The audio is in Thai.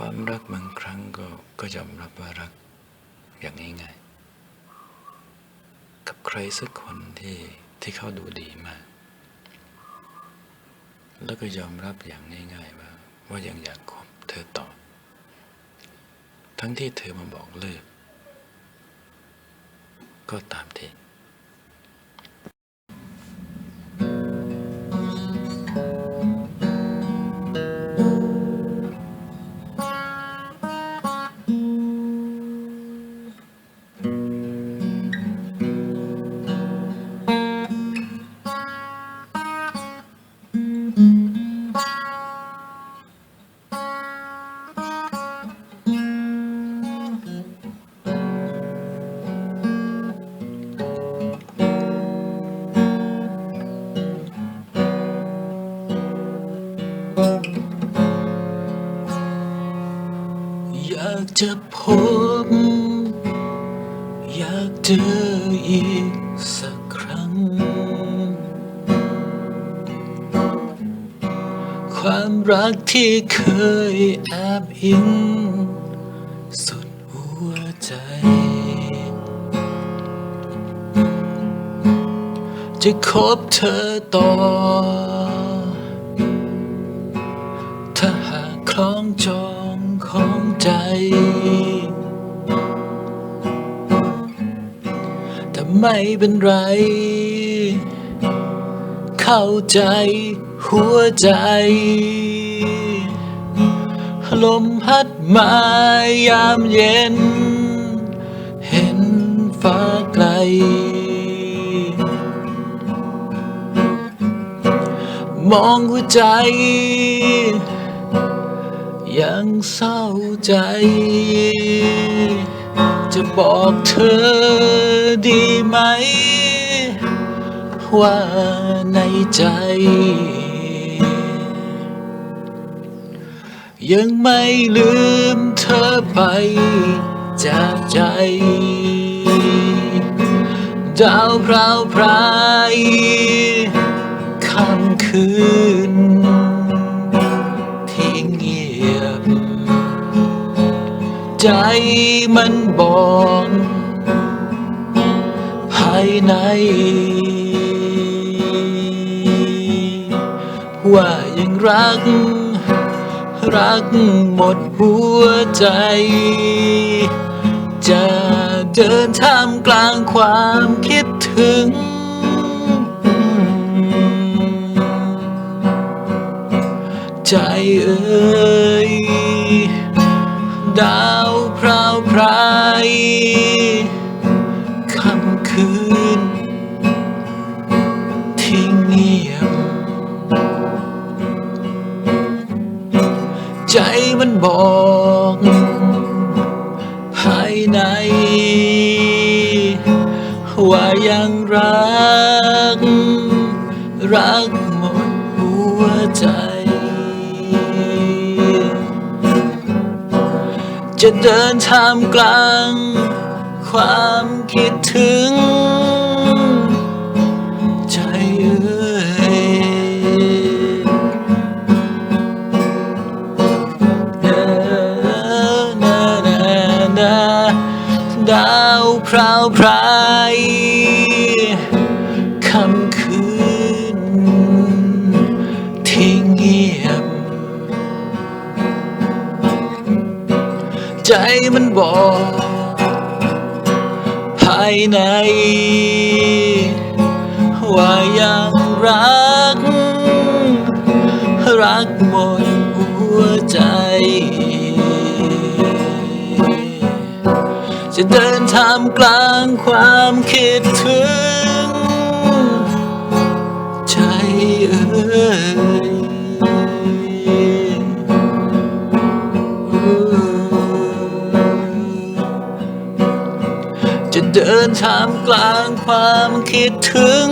ความรักบางครั้งก็ก็ยอมรับว่ารักอย่างง่ายๆ กับใครสักคนที่ที่เขาดูดีมาก แล้วก็ยอมรับอย่างง่ายๆว่า ว่ายังอยากคบเธอต่อ ทั้งที่เธอมาบอกเลิก ก็ตามที อยากจะพบ อยากเจออีกสักครั้ง ความรักที่เคยแอบอิง สุดหัวใจ จะคบเธอต่อ หากคล้องจองของใจ แต่ไม่เป็นไร เข้าใจหัวใจ ลมพัดมายามเย็น เห็นฟ้าไกลมองหัวใจ ยังเศร้าใจ จะบอกเธอดีไหม ว่าในใจ ยังไม่ลืมเธอไปจากใจ ดาวพราวพรายค่ำคืน ใจมันบอกภายใน ว่ายังรัก รักหมดหัวใจ จะเดินท่ามกลางความคิดถึงใจเอ่ยดา ราวพรค่ำคืน ที่เงียบ ใจมันบอก ภายใน ว่ายังรัก รักหมดหัวใจ จะเดินท่ามกลาง ความคิดถึง ใจเอ่ยนานานาดาวพราวพรายคำ ใจมันบอกภายใน ว่ายังรัก รักหมดหัวใจ จะเดินทามกลางความคิดถึง ใจเอ่ย เดินท่ามกลางความคิดถึง